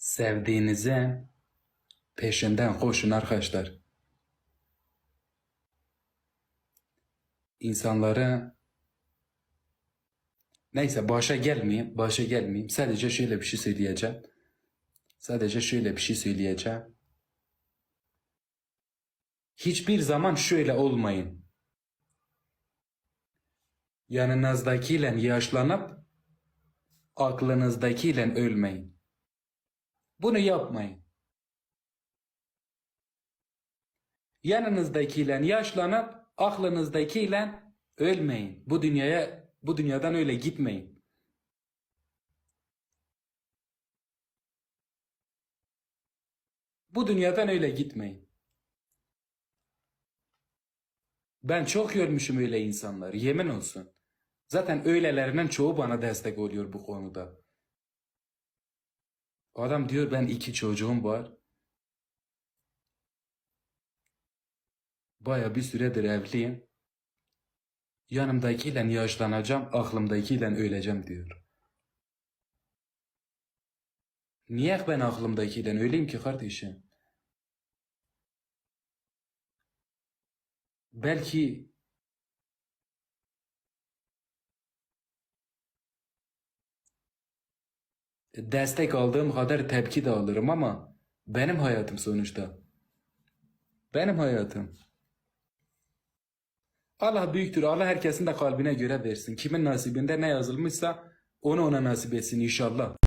Sevdiğinize peşinden koşun arkadaşlar. İnsanları neyse başa gelmeyeyim, başa gelmeyeyim. Sadece şöyle bir şey söyleyeceğim. Sadece şöyle bir şey söyleyeceğim. Hiçbir zaman şöyle olmayın. Yanınızdakiyle yaşlanıp aklınızdakiyle ölmeyin. Bunu yapmayın. Yanınızdakiyle yaşlanıp aklınızdakiyle ölmeyin. Bu dünyaya bu dünyadan öyle gitmeyin. Bu dünyadan öyle gitmeyin. Ben çok görmüşüm öyle insanlar. Yemin olsun. Zaten öylelerinin çoğu bana destek oluyor bu konuda. Adam diyor ben iki çocuğum var. Baya bir süredir evliyim. Yanımdakiyle yaşlanacağım, aklımdakiyle öleceğim diyor. Niye ben aklımdakiyle öleyim ki kardeşim? Belki destek aldığım kadar tepki de alırım ama benim hayatım sonuçta. Benim hayatım. Allah büyüktür. Allah herkesin de kalbine göre versin. Kimin nasibinde ne yazılmışsa onu ona nasip etsin inşallah.